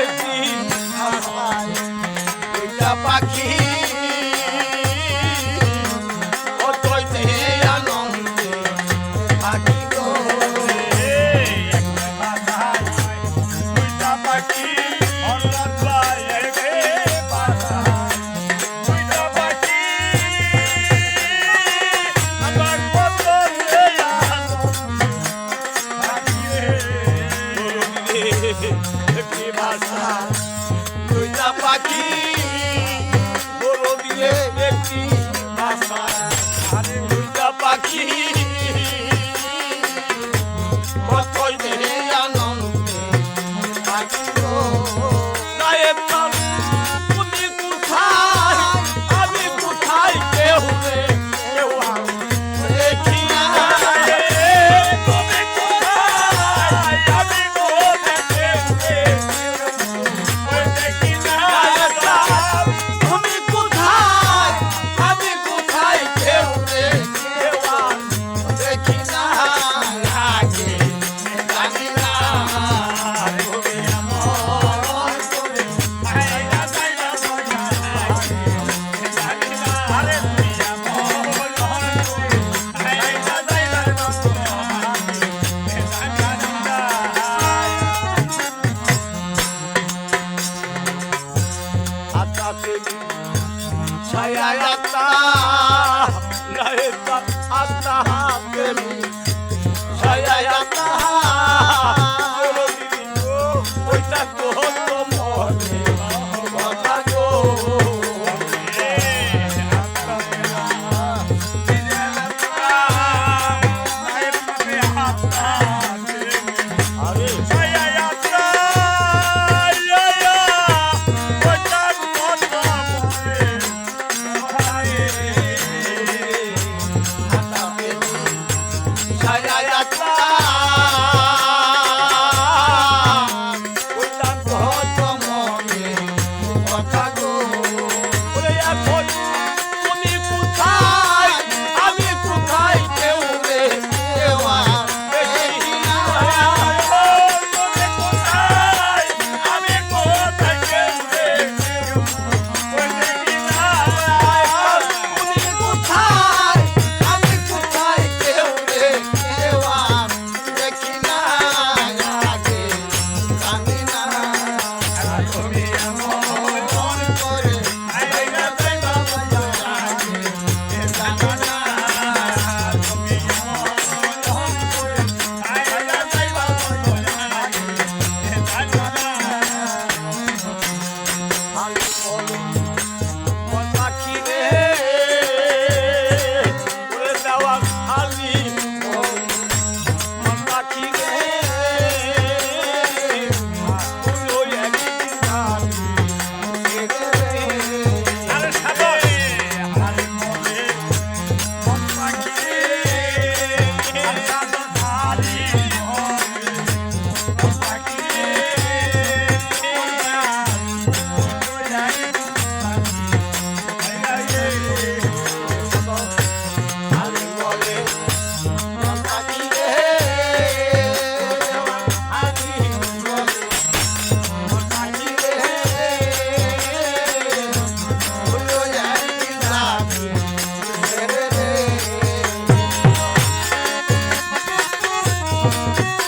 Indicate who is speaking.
Speaker 1: একটি আশায় দুইটা পাখি I'll follow. Thank you.